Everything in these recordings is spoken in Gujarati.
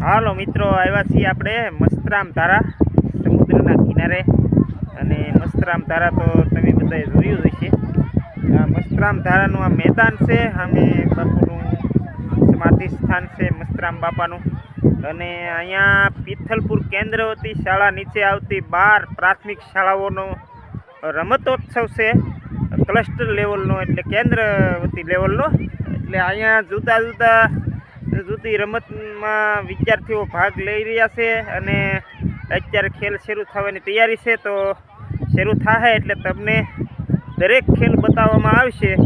હાલો મિત્રો, આવ્યા છીએ આપણે મસ્તરામ ધારા, સમુદ્રના કિનારે. અને મસ્તરામ ધારા તો તમે બધાએ જોયું હશે. આ મસ્તરામ ધારાનું આ મેદાન છે અને બાપુનું સમાધિ સ્થાન છે, મસ્તરામ બાપાનું. અને અહીંયા પિથલપુર કેન્દ્રવતી શાળા નીચે આવતી બાર પ્રાથમિક શાળાઓનો રમતોત્સવ છે ક્લસ્ટર લેવલનો એટલે કેન્દ્રવતી લેવલનો એટલે અહીંયા જુદા જુદા જુદી રમતમાં વિદ્યાર્થીઓ ભાગ લઈ રહ્યા છે અને અત્યારે ખેલ શરૂ થવાની તૈયારી છે તો શરૂ થાય એટલે તમને દરેક ખેલ બતાવવામાં આવશે.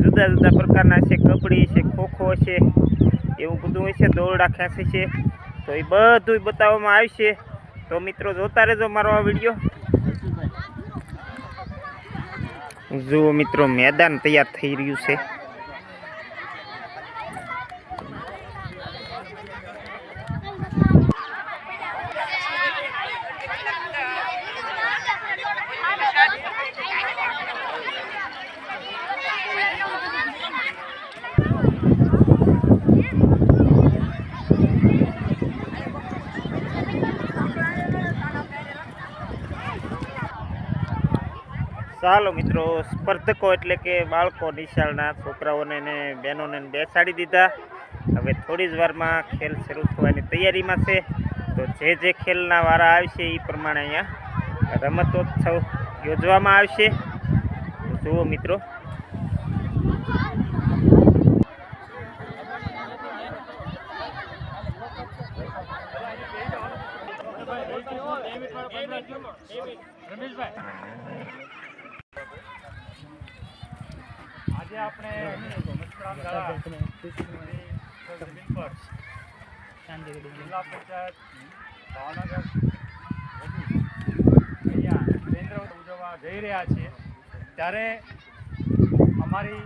જુદા જુદા પ્રકારના છે, કબડ્ડી છે, ખોખો છે, એવું બધું હોય છે, દોરડા ખેંચે છે. તો એ બધું બતાવવામાં આવશે. તો મિત્રો જોતા રહેજો મારો આ વીડિયો. જુઓ મિત્રો, મેદાન તૈયાર થઈ રહ્યું છે. ચાલો મિત્રો, સ્પર્ધકો એટલે કે બાળકો નિશાળના છોકરાઓને ને બહેનોને બેસાડી દીધા. હવે થોડી જ વારમાં ખેલ શરૂ થવાની તૈયારીમાં છે. તો જે જે ખેલના વારા આવશે એ પ્રમાણે અહીંયા રમતોત્સવ યોજવામાં આવશે. જુઓ મિત્રો. આજે આપણે જમીન પર જિલ્લા પંચાયત ભાવનગર અહીંયા કેન્દ્ર ઉજવવા જઈ રહ્યા છીએ ત્યારે અમારી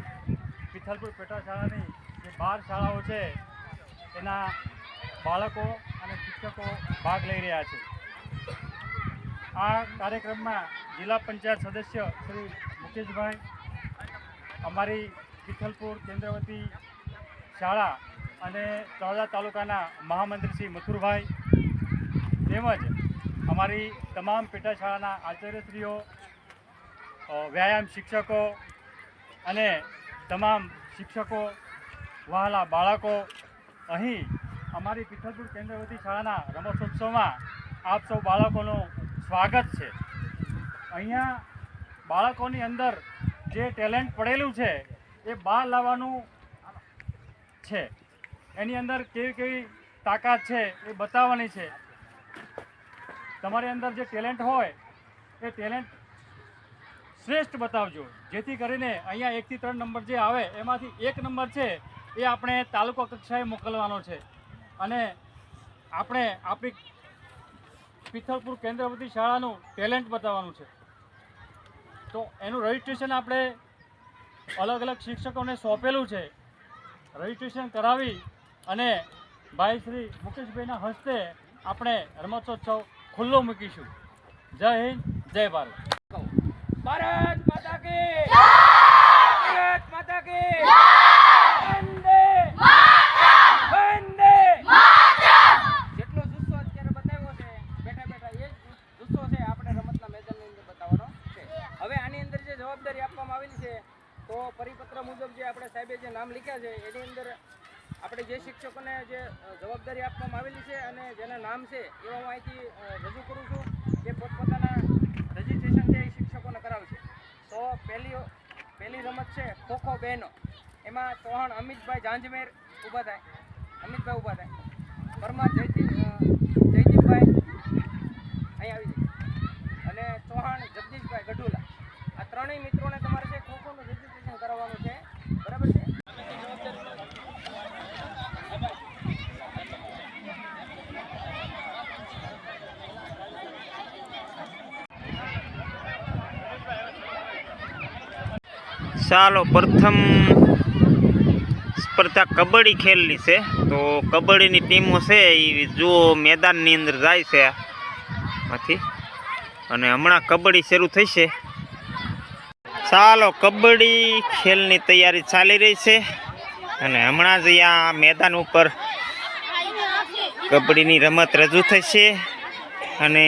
પિથલપુર પેટા શાળાની જે બાર શાળાઓ છે, એના બાળકો અને શિક્ષકો ભાગ લઈ રહ્યા છે. આ કાર્યક્રમમાં જિલ્લા પંચાયત સદસ્ય શ્રી મુકેશભાઈ અમારી પિથલપુર કેન્દ્રવતી શાળા અને તળાજા તાલુકાના મહામંત્રી મથુરભાઈ તેમજ અમારી તમામ પેટા શાળાના આચાર્યશ્રીઓ વ્યાયામ શિક્ષકો અને તમામ શિક્ષકો, વહાલા બાળકો, અહીં અમારી પિથલપુર કેન્દ્રવતી શાળાના રમતોત્સવમાં આપ સૌ બાળકોનું સ્વાગત છે. અહીંયા બાળકોની અંદર જે ટેલેન્ટ પડેલું છે, એ બહાર લાવવાનું છે. એની અંદર કેવી કેવી તાકાત છે, એ બતાવવાની છે. તમારી અંદર જે ટેલેન્ટ હોય, એ ટેલેન્ટ શ્રેષ્ઠ બતાવજો. જેથી કરીને અહીંયા એકથી ત્રણ નંબર જે આવે, એમાંથી એક નંબર છે, એ આપણે તાલુકા કક્ષાએ મોકલવાનો છે. અને આપણે આપણી પિથલપુર કેન્દ્રવતી શાળાનું ટેલેન્ટ બતાવવાનું છે. તો એનું રજિસ્ટ્રેશન આપણે અલગ અલગ શિક્ષકોને સોંપેલું છે. રજિસ્ટ્રેશન કરાવી અને ભાઈ શ્રી મુકેશભાઈના હસ્તે આપણે રમતોત્સવ ખુલ્લો મૂકીશું. જય હિન્દ, જય ભારત. ભારત માતા કી ભારત માતા કી વંદે વંદે જેટલો જુસ્સો અત્યારે બતાવ્યો છે બેઠા બેઠા એ જ જુસ્સો છે આપણે રમતના મેદાનની અંદર બતાવવાનો છે હવે આની અંદર જે જવાબદારી આપવામાં આવેલી છે તો પરિપત્ર મુજબ જે આપણે સાહેબે જે નામ લખ્યા છે એની અંદર આપણે જે શિક્ષકોને જે અ, જવાબદારી આપવામાં આવેલી છે અને જેના નામ છે અ, રજૂ કરું છું જે પોતપોતાના રજિસ્ટ્રેશન છે શિક્ષકોને કરાવશે. તો પહેલી પહેલી રમત છે ખોખો બહેનો. એમાં ચૌહાણ અમિતભાઈ જાંજમેર ઊભા થાય. અમિતભાઈ ઊભા થાય. પરમાર જયદીપ જયદીપભાઈ અહીં આવી જાય. અને ચૌહાણ જગદીશભાઈ ગઢુલા. આ ત્રણેય મિત્રોને તમારે છે ખોખોનું રજિસ્ટ્રેશન કરાવવાનું છે બરાબર છે ચાલો, પ્રથમ સ્પર્ધા કબડ્ડી ખેલની છે. તો કબડ્ડીની ટીમો છે એ જુઓ, મેદાનની અંદર જાય છે આમાંથી. અને હમણાં કબડ્ડી શરૂ થશે ચાલો, કબડ્ડી ખેલની તૈયારી ચાલી રહી છે. અને હમણાં જ અહીંયા મેદાન ઉપર કબડ્ડીની રમત રજૂ થશે અને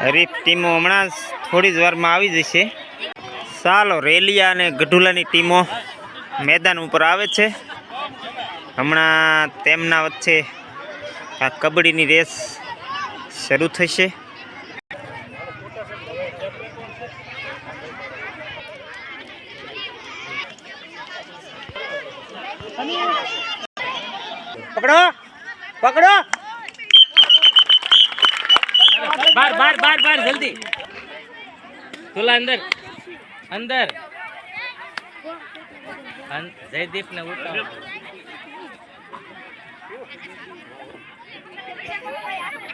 હરીફ ટીમો હમણાં જ થોડી જ વારમાં આવી જશે. ચાલો રેલિયા અને ગઢુલાની ટીમો મેદાન ઉપર આવે છે. હમણાં તેમના વચ્ચે આ કબડ્ડીની રેસ શરૂ થશે. પકડો પકડો. બાર બાર બાર બાર જલ્દી. તુલા અંદર. અંદર. જયદીપ ને ઉતારો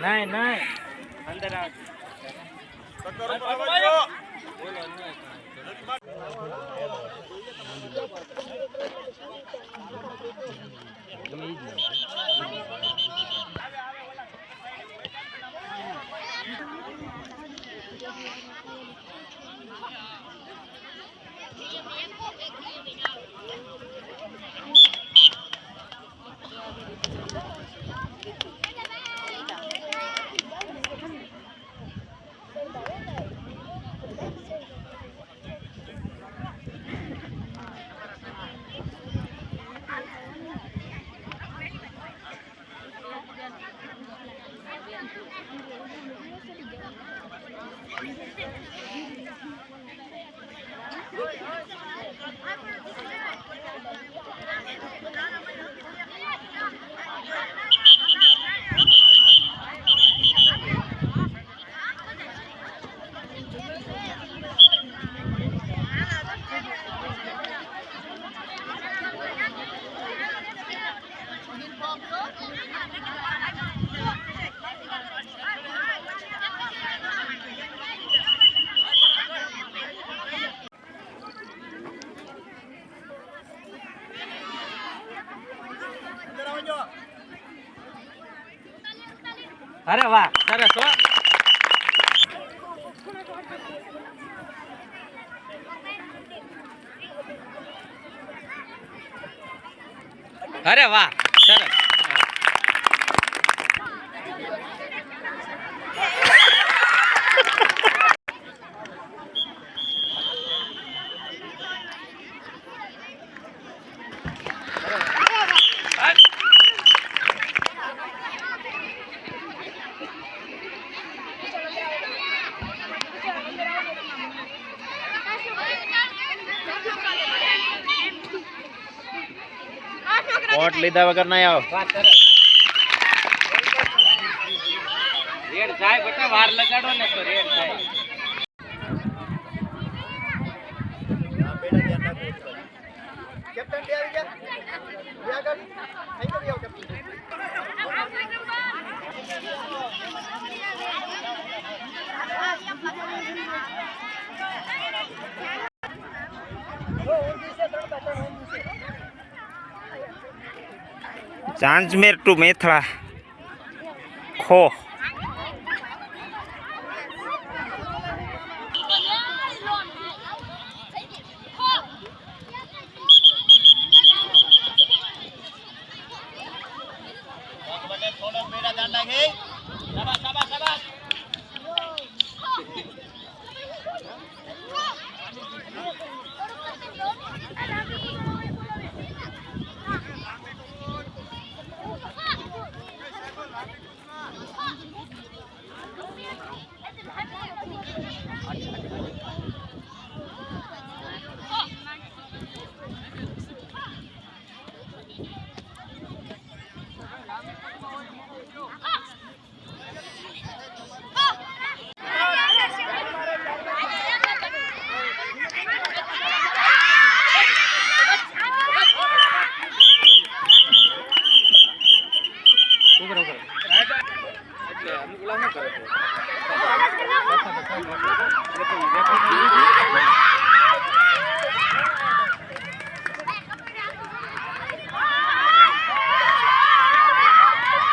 નાય નાય. અંદર આવ. 你别碰我也可以 અરે વાહ. સરસ હો. અરે વાહ સરસ પોટ લીધા વગર નહીં આવો. રેડ જાય બેટા વાર લગાડો ને તો રેડ જાય ચાંચમેર ટુ મેથળા. ખો.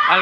હાલ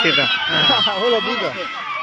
ભાઈ લણતી તો. હા.